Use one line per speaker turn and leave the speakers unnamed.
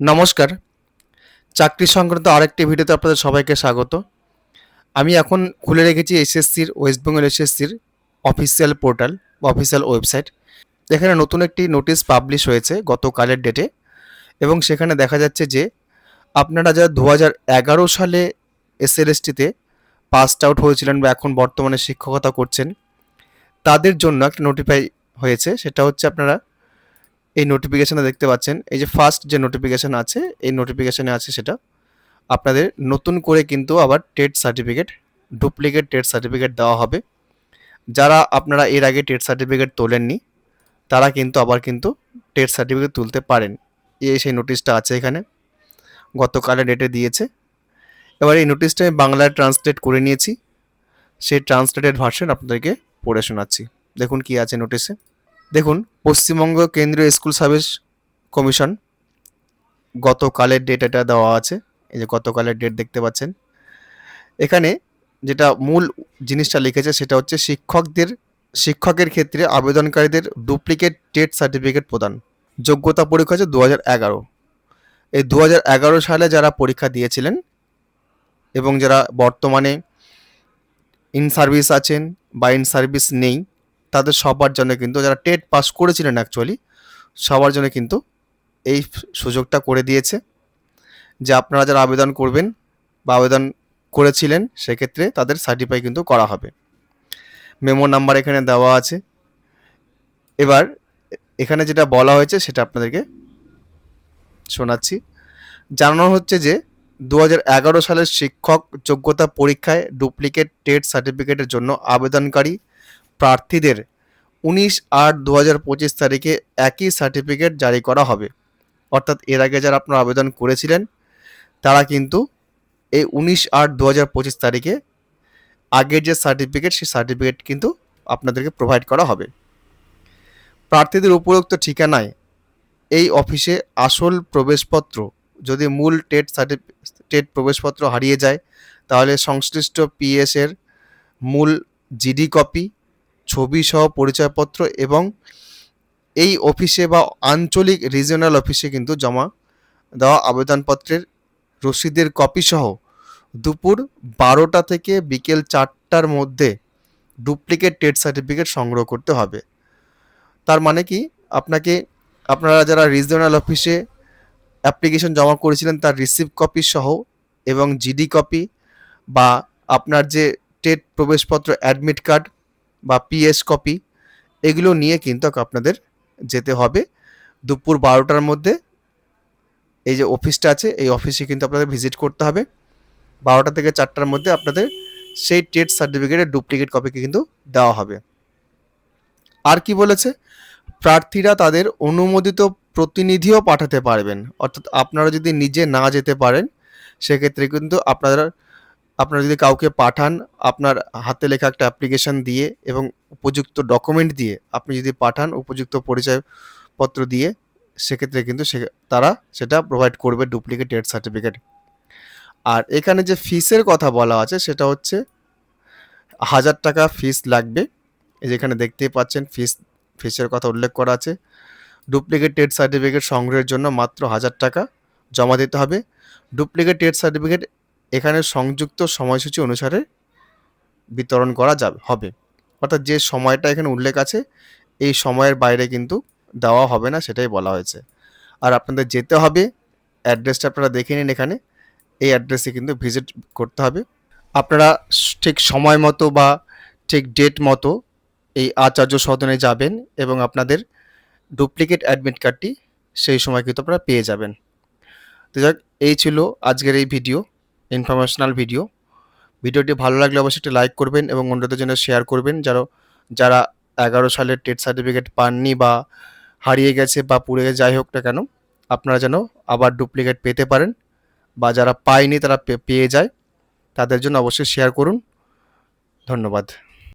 নমস্কার। চাকরি সংক্রান্ত আরেকটি ভিডিওতে আপনাদের সবাইকে স্বাগত। আমি এখন খুলে রেখেছি এসএসসির, ওয়েস্ট বেঙ্গল এসএসসির অফিসিয়াল পোর্টাল বা অফিসিয়াল ওয়েবসাইট। এখানে নতুন একটি নোটিশ পাবলিশ হয়েছে গতকালের ডেটে এবং সেখানে দেখা যাচ্ছে যে আপনারা যারা দু এগারো সালে এসএলএসটিতে পাসড আউট হয়েছিলেন বা এখন বর্তমানে শিক্ষকতা করছেন, তাদের জন্য একটা নোটিফাই হয়েছে। সেটা হচ্ছে আপনারা এই নোটিফিকেশানে দেখতে পাচ্ছেন, এই যে ফার্স্ট যে নোটিফিকেশান আছে, এই নোটিফিকেশানে আছে সেটা। আপনাদের নতুন করে কিন্তু আবার TET certificate duplicate TET certificate দেওয়া হবে। যারা আপনারা এর আগে টেট সার্টিফিকেট তোলেননি, তারা কিন্তু আবার কিন্তু টেট সার্টিফিকেট তুলতে পারেন। এই সেই নোটিশটা আছে এখানে, গতকালের ডেটে দিয়েছে। এবার এই নোটিশটা আমি বাংলায় ট্রান্সলেট করে নিয়েছি। সেই ট্রান্সলেটেড ভার্সন আপনাদেরকে পড়ে শোনাচ্ছি। দেখুন কি আছে নোটিশে দেখুন, পশ্চিমবঙ্গ কেন্দ্রীয় স্কুল সার্ভিস কমিশন গতকালের ডেট এটা দেওয়া আছে। এই যে গতকালের ডেট দেখতে পাচ্ছেন। এখানে যেটা মূল জিনিসটা লিখেছে সেটা হচ্ছে শিক্ষকদের, শিক্ষকের ক্ষেত্রে আবেদনকারীদের ডুপ্লিকেট টেট সার্টিফিকেট প্রদান। যোগ্যতা পরীক্ষা হচ্ছে দু হাজার এগারো। এই দু হাজার এগারো সালে যারা পরীক্ষা দিয়েছিলেন এবং যারা বর্তমানে ইন সার্ভিস আছেন বা ইন সার্ভিস নেই তাদের সবার জন্য কিন্তু, যারা টেট পাস করেছিলেন অ্যাকচুয়ালি সবার জন্য কিন্তু এই সুযোগটা করে দিয়েছে যে আপনারা যারা আবেদন করবেন বা আবেদন করেছিলেন, সেক্ষেত্রে তাদের সার্টিফাই কিন্তু করা হবে। মেমো নাম্বার এখানে দেওয়া আছে। এবার এখানে যেটা বলা হয়েছে, সেটা আপনাদেরকে শোনাচ্ছি। জানানো হচ্ছে যে দু হাজার এগারো সালের শিক্ষক যোগ্যতা পরীক্ষায় ডুপ্লিকেট টেট সার্টিফিকেটের জন্য আবেদনকারী প্রার্থীদের উনিশ আট দু হাজার পঁচিশ তারিখে একই সার্টিফিকেট জারি করা হবে। অর্থাৎ এর আগে যারা আপনারা আবেদন করেছিলেন, তারা কিন্তু এই উনিশ আট দু হাজার পঁচিশ তারিখে আগের যে সার্টিফিকেট, সেই সার্টিফিকেট কিন্তু আপনাদেরকে প্রোভাইড করা হবে। প্রার্থীদের উপরোক্ত ঠিকানায় এই অফিসে আসল প্রবেশপত্র, যদি মূল টেট সার্টিফি, টেট প্রবেশপত্র হারিয়ে যায়, তাহলে সংশ্লিষ্ট পিএসের মূল জিডি কপি ছবি সহ পরিচয়পত্র এবং এই অফিসে বা আঞ্চলিক রিজিওনাল অফিসে কিন্তু জমা দেওয়া আবেদনপত্রের রসিদের কপি সহ দুপুর বারোটা থেকে বিকেল চারটার মধ্যে ডুপ্লিকেট টেট সার্টিফিকেট সংগ্রহ করতে হবে। তার মানে কি? আপনাকে, আপনারা যারা রিজিওনাল অফিসে অ্যাপ্লিকেশন জমা করেছিলেন তার রিসিভ কপি সহ এবং জিডি কপি বা আপনার যে টেট প্রবেশপত্র অ্যাডমিট কার্ড বা পিএস কপি এগুলো নিয়ে কিন্তু আপনাদের যেতে হবে। দুপুর বারোটার মধ্যে এই যে অফিসটা আছে, এই অফিসে কিন্তু আপনাদের ভিজিট করতে হবে। বারোটা থেকে চারটার মধ্যে আপনাদের সেই টেট সার্টিফিকেটের ডুপ্লিকেট কপিকে কিন্তু দেওয়া হবে। আর কি বলেছে? প্রার্থীরা তাদের অনুমোদিত প্রতিনিধিও পাঠাতে পারবেন। অর্থাৎ আপনারা যদি নিজে না যেতে পারেন, সেক্ষেত্রে কিন্তু আপনারা আপনারা যদি কাউকে পাঠান, আপনার হাতে লেখা একটা অ্যাপ্লিকেশন দিয়ে এবং উপযুক্ত ডকুমেন্ট দিয়ে আপনি যদি পাঠান, উপযুক্ত পরিচয়পত্র দিয়ে, সেক্ষেত্রে কিন্তু সে, তারা সেটা প্রোভাইড করবে ডুপ্লিকেট ডেট সার্টিফিকেট আর এখানে যে ফিসের কথা বলা আছে, সেটা হচ্ছে হাজার টাকা ফিস লাগবে। যেখানে দেখতেই পাচ্ছেন ফিস ফিসের কথা উল্লেখ করা আছে। ডুপ্লিকেট টেট সার্টিফিকেট সংগ্রহের জন্য মাত্র হাজার টাকা জমা দিতে হবে। ডুপ্লিকেট টেট সার্টিফিকেট এখানে সংযুক্ত সময়সূচি অনুসারে বিতরণ করা যাবে, হবে। অর্থাৎ যে সময়টা এখানে উল্লেখ আছে, এই সময়ের বাইরে কিন্তু দেওয়া হবে না, সেটাই বলা হয়েছে। আর আপনাদের যেতে হবে, অ্যাড্রেসটা আপনারা দেখে নিন এখানে, এই অ্যাড্রেসে কিন্তু ভিজিট করতে হবে। আপনারা ঠিক সময় মতো বা ঠিক ডেট মতো এই আচার্য সদনে যাবেন এবং আপনাদের ডুপ্লিকেট অ্যাডমিট কার্ডটি সেই সময় কিন্তু আপনারা পেয়ে যাবেন। তো যাক, এই ছিল আজকের এই ভিডিও। Informational video. ভিডিওটি ভালো লাগলে অবশ্যই একটি লাইক করবেন এবং অন্যদের জন্য শেয়ার করবেন যারা যারা এগারো সালের টেট সার্টিফিকেট পাননি বা হারিয়ে গেছে বা পুড়ে গেছে, যাই হোক না কেন, আপনারা যেন আবার ডুপ্লিকেট পেতে পারেন বা যারা পায়নি তারা পেয়ে যায়। তাদের জন্য অবশ্যই শেয়ার করুন। ধন্যবাদ।